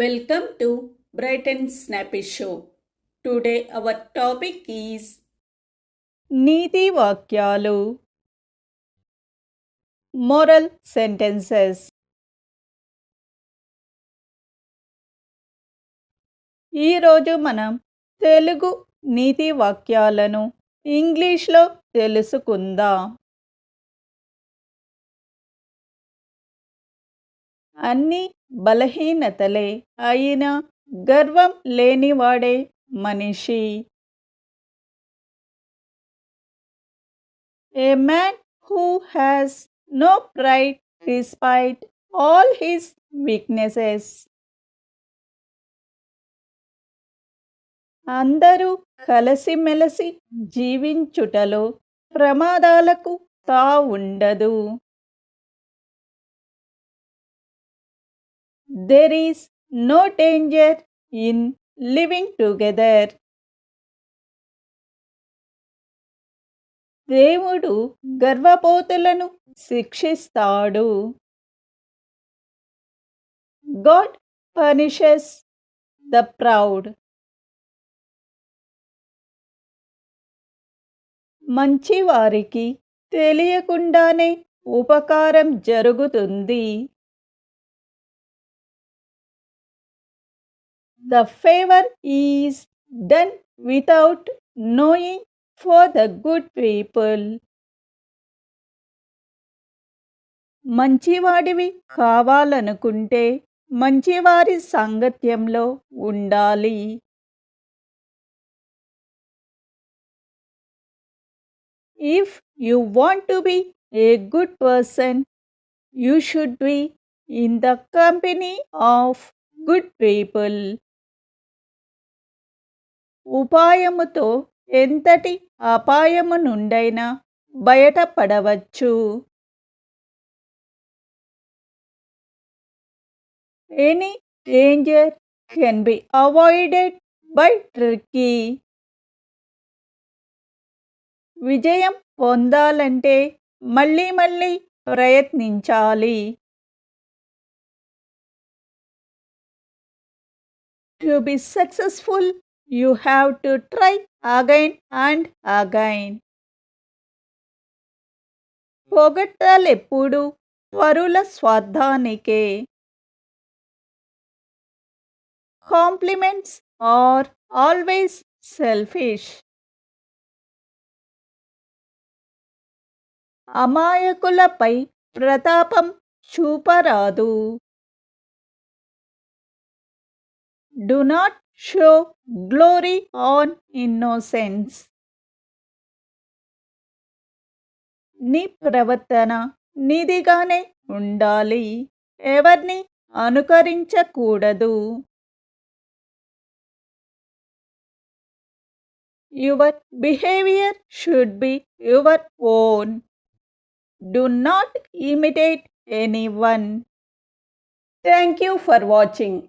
Welcome to bright and snappy show today our topic is నీతి వాక్యాలు moral sentences ఈరోజు మనం తెలుగు నీతి వాక్యాలను ఇంగ్లీష్లో తెలుసుకుందాం. అన్ని బలహీనతలే అయినా గర్వం లేనివాడే మనిషి. A man who has no pride despite all his weaknesses అందరూ కలిసిమెలిసి జీవించుటలో ప్రమాదాలకు తా ఉండదు there is no danger in living together దేవుడు గర్వపోతులను శిక్షిస్తాడు. గాడ్ పనిషెస్ ద ప్రౌడ్ మంచివారికి తెలియకుండానే ఉపకారం జరుగుతుంది. The favour is done without knowing for the good people. మంచివాడివి కావాలనుకుంటే మంచివారి సాంగత్యంలో ఉండాలి. If you want to be a good person you should be in the company of good people. ఉపాయముతో ఎంతటి అపాయము నుండైనా బయటపడవచ్చు. Any danger can be avoided by tricky విజయం పొందాలంటే మళ్ళీ మళ్ళీ ప్రయత్నించాలి. To be successful you have to try again and again పొగట్టలెప్పుడు వరుల స్వార్థానికే. కాంప్లిమెంట్స్ ఆర్ ఆల్వేస్ సెల్ఫిష్ అమాయకులపై ప్రతాపం చూపరాదు. Do not show glory on innocence నీ ప్రవర్తన నిధిగానే ఉండాలి. ఎవరిని అనుకరించకూడదు. Your behaviour should be your own. Do not imitate any one thank you for watching.